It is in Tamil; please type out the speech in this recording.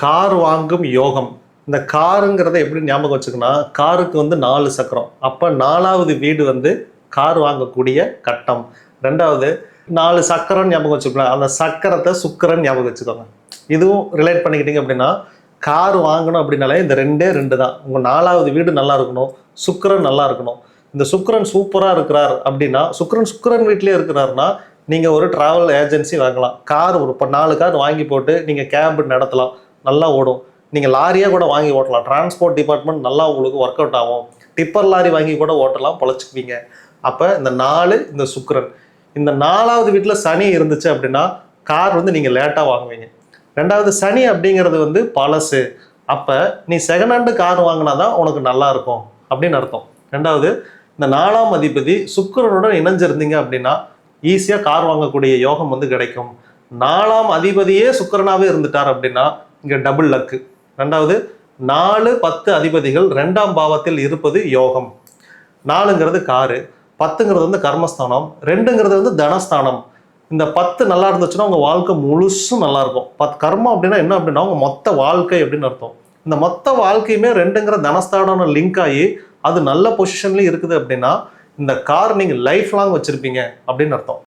கார் வாங்கும் யோகம். இந்த காருங்கிறத எப்படி ஞாபகம் வச்சுக்கணும் காருக்கு வந்து நாலு சக்கரம். அப்போ நாலாவது வீடு வந்து கார் வாங்கக்கூடிய கட்டம். ரெண்டாவது நாலு சக்கரம் ஞாபகம் வச்சுக்கலாம் அந்த சக்கரத்தை சுக்கரன் ஞாபகம் வச்சுக்கோங்க. இதுவும் ரிலேட் பண்ணிக்கிட்டீங்க அப்படின்னா கார் வாங்கணும் அப்படின்னாலே இந்த ரெண்டே ரெண்டு தான். உங்கள் நாலாவது வீடு நல்லா இருக்கணும் சுக்கரன் நல்லா இருக்கணும். இந்த சுக்கரன் சூப்பராக இருக்கிறார் அப்படின்னா சுக்கரன் சுக்கரன் வீட்லேயே இருக்கிறாருன்னா நீங்கள் ஒரு ட்ராவல் ஏஜென்சி வாங்கலாம். கார் ஒரு இப்போ நாலு கார் வாங்கி போட்டு நீங்கள் கேப் நடத்தலாம். நல்லா ஓடும். நீங்கள் லாரியாக கூட வாங்கி ஓட்டலாம். டிரான்ஸ்போர்ட் டிபார்ட்மெண்ட் நல்லா உங்களுக்கு ஒர்க் அவுட் ஆகும். டிப்பர் லாரி வாங்கி கூட ஓட்டலாம் பொழைச்சிக்குவீங்க. அப்போ இந்த நாலு இந்த சுக்கரன். இந்த நாலாவது வீட்டில் சனி இருந்துச்சு அப்படின்னா கார் வந்து நீங்கள் லேட்டாக வாங்குவீங்க. ரெண்டாவது சனி அப்படிங்கிறது வந்து பழசு. அப்போ நீ செகண்ட் ஹேண்டு கார் வாங்கினா தான் உனக்கு நல்லா இருக்கும் அப்படின்னு அர்த்தம். ரெண்டாவது இந்த நாலாம் அதிபதி சுக்கரனுடன் இணைஞ்சிருந்தீங்க அப்படின்னா ஈஸியாக கார் வாங்கக்கூடிய யோகம் வந்து கிடைக்கும். நாலாம் அதிபதியே சுக்கரனாகவே இருந்துட்டார் அப்படின்னா இங்கே டபுள் லக்கு ரெண்டாவது நாலு பத்து அதிபதிகள் ரெண்டாம் பாவத்தில் இருப்பது யோகம். நாலுங்கிறது காரு பத்துங்கிறது வந்து கர்மஸ்தானம் ரெண்டுங்கிறது வந்து தனஸ்தானம். இந்த பத்து நல்லா இருந்துச்சுன்னா உங்கள் வாழ்க்கை முழுசும் நல்லாயிருக்கும் பத் கர்மம் அப்படின்னா என்ன அப்படின்னா உங்கள் மொத்த வாழ்க்கை அப்படின்னு அர்த்தம். இந்த மொத்த வாழ்க்கையுமே ரெண்டுங்கிற தனஸ்தானம் லிங்க் ஆகி அது நல்ல பொசிஷன்லேயும் இருக்குது அப்படின்னா இந்த கார் நீங்கள் லைஃப் லாங் வச்சுருப்பீங்க அப்படின்னு அர்த்தம்.